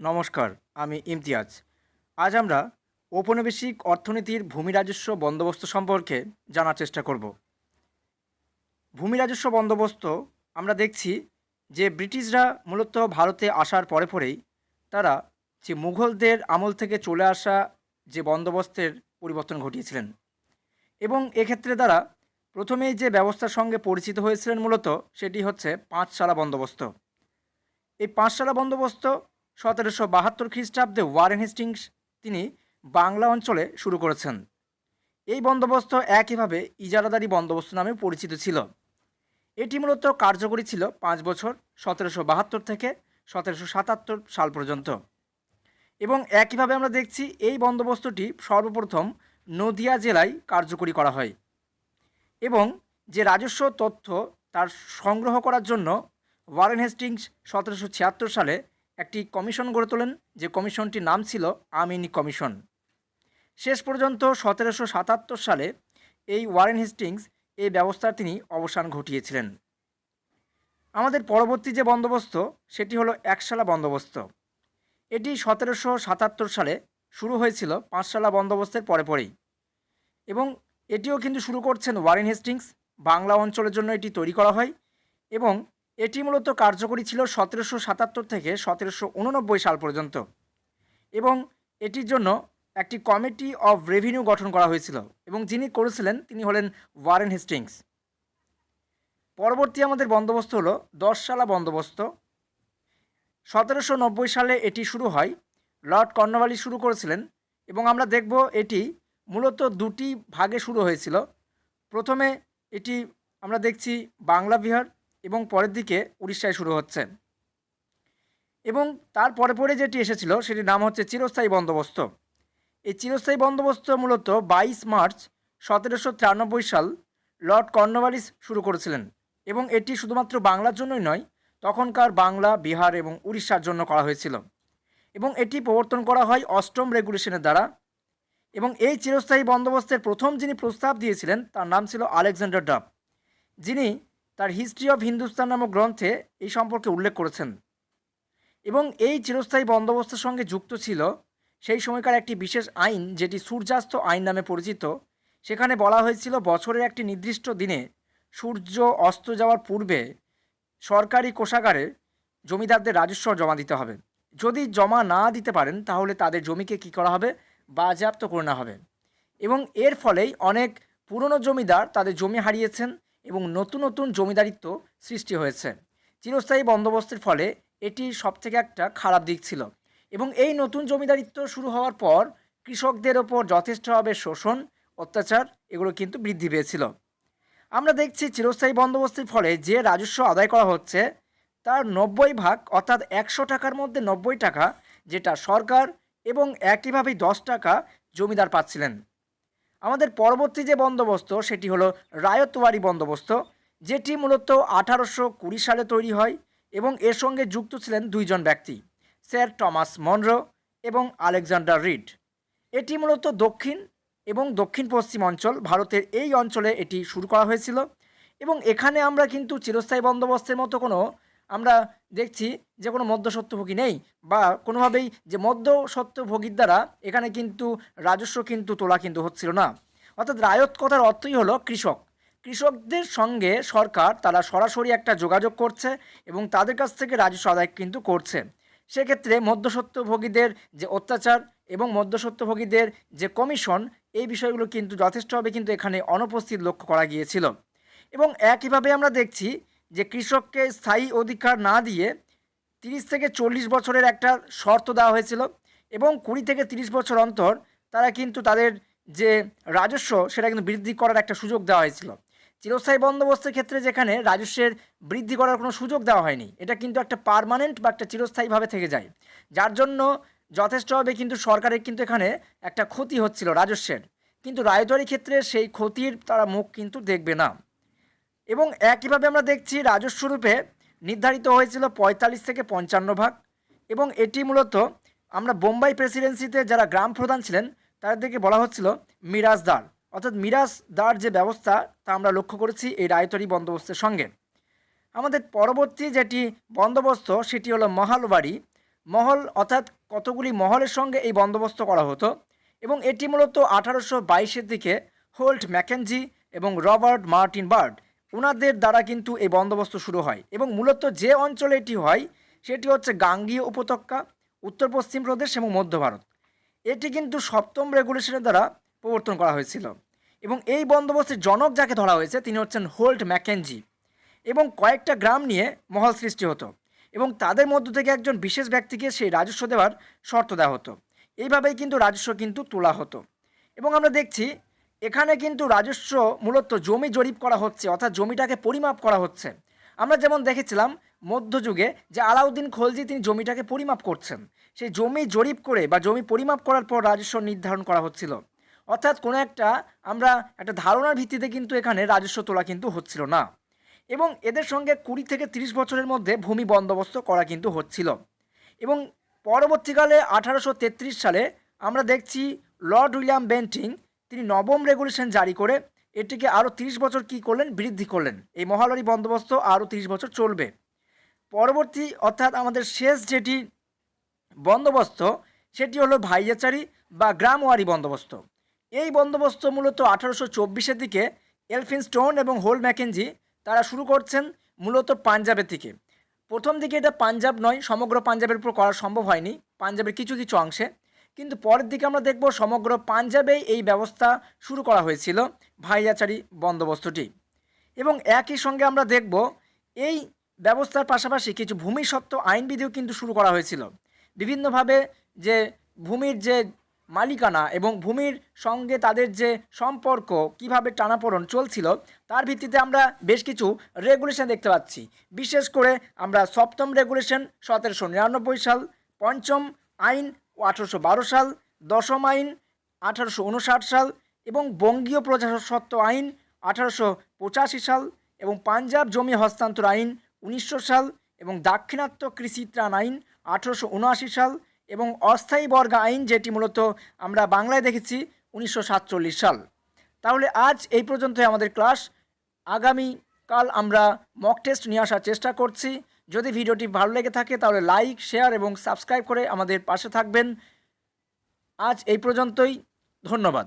নমস্কার, আমি ইমতিয়াজ। আজ আমরা ঔপনিবেশিক অর্থনীতির ভূমি রাজস্ব বন্দোবস্ত সম্পর্কে জানার চেষ্টা করব। ভূমি রাজস্ব বন্দোবস্ত আমরা দেখছি যে ব্রিটিশরা মূলত ভারতে আসার পরে পরেই তারা যে মুঘলদের আমল থেকে চলে আসা যে বন্দোবস্তের পরিবর্তন ঘটিয়েছিলেন এবং এক্ষেত্রে তারা প্রথমেই যে ব্যবস্থার সঙ্গে পরিচিত হয়েছিলেন মূলত সেটি হচ্ছে পাঁচশালা বন্দোবস্ত। এই পাঁচশালা বন্দোবস্ত সতেরোশো বাহাত্তর খ্রিস্টাব্দে ওয়ারেন হেস্টিংস তিনি বাংলা অঞ্চলে শুরু করেছেন। এই বন্দোবস্ত একইভাবে ইজারাদারি বন্দোবস্ত নামে পরিচিত ছিল। এটি মূলত কার্যকরী ছিল পাঁচ বছর, সতেরোশো বাহাত্তর থেকে সতেরোশো সাতাত্তর সাল পর্যন্ত। এবং একইভাবে আমরা দেখছি এই বন্দোবস্তটি সর্বপ্রথম নদিয়া জেলায় কার্যকরী করা হয়। এবং যে রাজস্ব তথ্য তার সংগ্রহ করার জন্য ওয়ারেন হেস্টিংস সতেরোশো ছিয়াত্তর সালে একটি কমিশন গড়ে তোলেন। যে কমিশনটির নাম ছিল আমিনি কমিশন। শেষ পর্যন্ত সতেরোশো সাতাত্তর সালে এই ওয়ারেন হেস্টিংস এই ব্যবস্থার তিনি অবসান ঘটিয়েছিলেন। আমাদের পরবর্তী যে বন্দোবস্ত, সেটি হলো একশালা বন্দোবস্ত। এটি সতেরোশো সাতাত্তর সালে শুরু হয়েছিল পাঁচশালা বন্দোবস্তের পরে পরেই। এবং এটিও কিন্তু শুরু করছেন ওয়ারেন হেস্টিংস বাংলা অঞ্চলের জন্য এটি তৈরি করা হয় এবং এটি মূলত কার্যকরী ছিল সতেরোশো সাতাত্তর থেকে সতেরোশো উননব্বই সাল পর্যন্ত। এবং এটির জন্য একটি কমিটি অফ রেভিনিউ গঠন করা হয়েছিল এবং যিনি করেছিলেন তিনি হলেন ওয়ারেন হেস্টিংস। পরবর্তী আমাদের বন্দোবস্ত হলো দশশালা বন্দোবস্ত। সতেরোশো নব্বই সালে এটি শুরু হয়, লর্ড কর্নওয়ালি শুরু করেছিলেন এবং আমরা দেখব এটি মূলত দুটি ভাগে শুরু হয়েছিল। প্রথমে এটি আমরা দেখছি বাংলা বিহার এবং পরের দিকে উড়িষ্যায় শুরু হচ্ছে। এবং তার পরে পরে যেটি এসেছিল, সেটির নাম হচ্ছে চিরস্থায়ী বন্দোবস্ত। এই চিরস্থায়ী বন্দোবস্ত মূলত বাইশ মার্চ সতেরোশো তিরানব্বই সাল লর্ড কর্নওয়ালিস শুরু করেছিলেন এবং এটি শুধুমাত্র বাংলার জন্যই নয়, তখনকার বাংলা, বিহার এবং উড়িষ্যার জন্য করা হয়েছিল। এবং এটি প্রবর্তন করা হয় অষ্টম রেগুলেশনের দ্বারা। এবং এই চিরস্থায়ী বন্দোবস্তের প্রথম যিনি প্রস্তাব দিয়েছিলেন, তার নাম ছিল আলেকজান্ডার ডাব। যিনি তার হিস্ট্রি অফ হিন্দুস্তান নামক গ্রন্থে এই সম্পর্কে উল্লেখ করেছেন। এবং এই চিরস্থায়ী বন্দোবস্তের সঙ্গে যুক্ত ছিল সেই সময়কার একটি বিশেষ আইন, যেটি সূর্যাস্ত আইন নামে পরিচিত। সেখানে বলা হয়েছিল, বছরের একটি নির্দিষ্ট দিনে সূর্য অস্ত যাওয়ার পূর্বে সরকারি কোষাগারে জমিদারদের রাজস্ব জমা দিতে হবে। যদি জমা না দিতে পারেন, তাহলে তাদের জমিকে কী করা হবে? বাজেয়াপ্ত করে নেওয়া হবে। এবং এর ফলেই অনেক পুরনো জমিদার তাদের জমি হারিয়েছেন এবং নতুন নতুন জমিদারিত্ব সৃষ্টি হয়েছে। চিরস্থায়ী বন্দোবস্তের ফলে এটি সবথেকে একটা খারাপ দিক ছিল এবং এই নতুন জমিদারিত্ব শুরু হওয়ার পর কৃষকদের ওপর যথেষ্টভাবে শোষণ, অত্যাচার এগুলো কিন্তু বৃদ্ধি পেয়েছিল। আমরা দেখছি চিরস্থায়ী বন্দোবস্তের ফলে যে রাজস্ব আদায় করা হচ্ছে তার নব্বই ভাগ অর্থাৎ একশো টাকার মধ্যে নব্বই টাকা যেটা সরকার এবং একইভাবেই দশ টাকা জমিদার পাচ্ছিলেন। আমাদের পরবর্তী যে বন্দোবস্ত, সেটি হলো রায়তওয়ারি বন্দোবস্ত, যেটি মূলত আঠারোশো কুড়ি সালে তৈরি হয় এবং এর সঙ্গে যুক্ত ছিলেন দুইজন ব্যক্তি, স্যার টমাস মনরো এবং আলেকজান্ডার রিড। এটি মূলত দক্ষিণ এবং দক্ষিণ পশ্চিম অঞ্চল, ভারতের এই অঞ্চলে এটি শুরু করা হয়েছিল এবং এখানে আমরা কিন্তু চিরস্থায়ী বন্দোবস্তের মতো কোনো আমরা দেখছি যে কোনো মধ্যসত্ত্বভোগী নেই বা কোনোভাবেই যে মধ্যসত্ত্বভোগীর দ্বারা এখানে কিন্তু রাজস্ব কিন্তু তোলা কিন্তু হচ্ছিল না। অর্থাৎ রায়ত কথার অর্থই হলো কৃষক। কৃষকদের সঙ্গে সরকার তারা সরাসরি একটা যোগাযোগ করছে এবং তাদের কাছ থেকে রাজস্ব আদায় কিন্তু করছে। সেক্ষেত্রে মধ্যসত্ত্বভোগীদের যে অত্যাচার এবং মধ্যসত্ত্বভোগীদের যে কমিশন এই বিষয়গুলো কিন্তু যথেষ্টভাবে কিন্তু এখানে অনুপস্থিত লক্ষ্য করা গিয়েছিল। এবং একইভাবে আমরা দেখছি যে কৃষককে স্থায়ী অধিকার না দিয়ে তিরিশ থেকে চল্লিশ বছরের একটা শর্ত দেওয়া হয়েছিল এবং কুড়ি থেকে তিরিশ বছর অন্তর তারা কিন্তু তাদের যে রাজস্ব সেটা কিন্তু বৃদ্ধি করার একটা সুযোগ দেওয়া হয়েছিল। চিরস্থায়ী বন্দোবস্তের ক্ষেত্রে যেখানে রাজস্বের বৃদ্ধি করার কোনো সুযোগ দেওয়া হয়নি, এটা কিন্তু একটা পারমানেন্ট বা একটা চিরস্থায়ীভাবে থেকে যায়। যার জন্য যথেষ্টভাবে কিন্তু সরকারের কিন্তু এখানে একটা ক্ষতি হচ্ছিল রাজস্বের। কিন্তু রায়তোয়ারি ক্ষেত্রে সেই ক্ষতির তারা মুখ কিন্তু দেখবে না। এবং একইভাবে আমরা দেখছি রাজস্ব রূপে নির্ধারিত হয়েছিল পঁয়তাল্লিশ থেকে পঞ্চান্ন ভাগ এবং এটি মূলত আমরা বোম্বাই প্রেসিডেন্সিতে যারা গ্রাম প্রধান ছিলেন, তাদেরকে বলা হচ্ছিল মিরাজদার। অর্থাৎ মিরাজ মিরাজদার যে ব্যবস্থা, তা আমরা লক্ষ্য করেছি এই রায়তরি বন্দোবস্তের সঙ্গে। আমাদের পরবর্তী যেটি বন্দোবস্ত, সেটি হলো মহালবাড়ি। মহল, অর্থাৎ কতগুলি মহলের সঙ্গে এই বন্দোবস্ত করা হতো এবং এটি মূলত আঠারোশো বাইশের দিকে হোল্ট ম্যাকেনজি এবং রবার্ট মার্টিন বার্ড ওনাদের দ্বারা কিন্তু এই বন্দোবস্ত শুরু হয় এবং মূলত যে অঞ্চলে এটি হয়, সেটি হচ্ছে গাঙ্গীয় উপত্যকা, উত্তর পশ্চিম প্রদেশ এবং মধ্য ভারত। এটি কিন্তু সপ্তম রেগুলেশনের দ্বারা প্রবর্তন করা হয়েছিল এবং এই বন্দোবস্তের জনক যাকে ধরা হয়েছে, তিনি হচ্ছেন হোল্ট ম্যাকেনজি এবং কয়েকটা গ্রাম নিয়ে মহল সৃষ্টি হতো এবং তাদের মধ্য থেকে একজন বিশেষ ব্যক্তিকে সেই রাজস্ব দেওয়ার শর্ত দেওয়া হতো। এইভাবেই কিন্তু রাজস্ব কিন্তু তোলা হতো। এবং আমরা দেখছি এখানে কিন্তু রাজস্ব মূলত জমি জরিপ করা হচ্ছে, অর্থাৎ জমিটাকে পরিমাপ করা হচ্ছে। আমরা যেমন দেখেছিলাম মধ্যযুগে যে আলাউদ্দিন খলজি তিনি জমিটাকে পরিমাপ করছেন। সেই জমি জরিপ করে বা জমি পরিমাপ করার পর রাজস্ব নির্ধারণ করা হচ্ছিল। অর্থাৎ কোনো একটা আমরা একটা ধারণার ভিত্তিতে কিন্তু এখানে রাজস্ব তোলা কিন্তু হচ্ছিল না। এবং এদের সঙ্গে কুড়ি থেকে তিরিশ বছরের মধ্যে ভূমি বন্দোবস্ত করা কিন্তু হচ্ছিল। এবং পরবর্তীকালে আঠারোশো তেত্রিশ সালে আমরা দেখছি লর্ড উইলিয়াম বেন্টিং তিনি নবম রেগুলেশন জারি করে এটিকে আরও তিরিশ বছর কী করলেন? বৃদ্ধি করলেন। এই মহালরি বন্দোবস্ত আরও তিরিশ বছর চলবে। পরবর্তী, অর্থাৎ আমাদের শেষ যেটি বন্দোবস্ত, সেটি হলো ভাইয়াচারি বা গ্রামওয়ারি বন্দোবস্ত। এই বন্দোবস্ত মূলত আঠারোশো চব্বিশের দিকে এলফিনস্টোন এবং হোল ম্যাকেনজি তারা শুরু করছেন মূলত পাঞ্জাবের থেকে প্রথম দিকে এটা পাঞ্জাব নয়, সমগ্র পাঞ্জাবের উপর করা সম্ভব হয়নি। পাঞ্জাবের কিছু কিছু অংশে। কিন্তু পরের দিকে আমরা দেখব সমগ্র পাঞ্জাবেই এই ব্যবস্থা শুরু করা হয়েছিল, ভাইয়াচারি বন্দোবস্তটি। এবং একই সঙ্গে আমরা দেখব এই ব্যবস্থার পাশাপাশি কিছু ভূমি সত্ত্ব আইনবিধিও কিন্তু শুরু করা হয়েছিল। বিভিন্নভাবে যে ভূমির যে মালিকানা এবং ভূমির সঙ্গে তাদের যে সম্পর্ক, কীভাবে টানাপোড়ন চলছিল, তার ভিত্তিতে আমরা বেশ কিছু রেগুলেশন দেখতে পাচ্ছি। বিশেষ করে আমরা সপ্তম রেগুলেশন সতেরোশো নিরানব্বই সাল পঞ্চম আইন আঠারোশো বারো সাল, দশম আইন আঠারোশো উনষাট সাল এবং বঙ্গীয় প্রজাস্বত্ব আইন আঠারোশো পঁচাশি সাল এবং পাঞ্জাব জমি হস্তান্তর আইন উনিশশো সাল এবং দাক্ষিণাত্য কৃষি ত্রাণ আইন আঠারোশো উনআশি সাল এবং অস্থায়ী বর্গা আইন যেটি মূলত আমরা বাংলায় দেখেছি উনিশশো সাতচল্লিশ সাল। তাহলে আজ এই পর্যন্তই আমাদের ক্লাস। আগামী কাল আমরা মক টেস্ট নিয়ে আসার চেষ্টা করছি। যদি ভিডিওটি ভালো লেগে থাকে, তাহলে লাইক শেয়ার এবং সাবস্ক্রাইব করে আমাদের পাশে থাকবেন। আজ এই পর্যন্তই। ধন্যবাদ।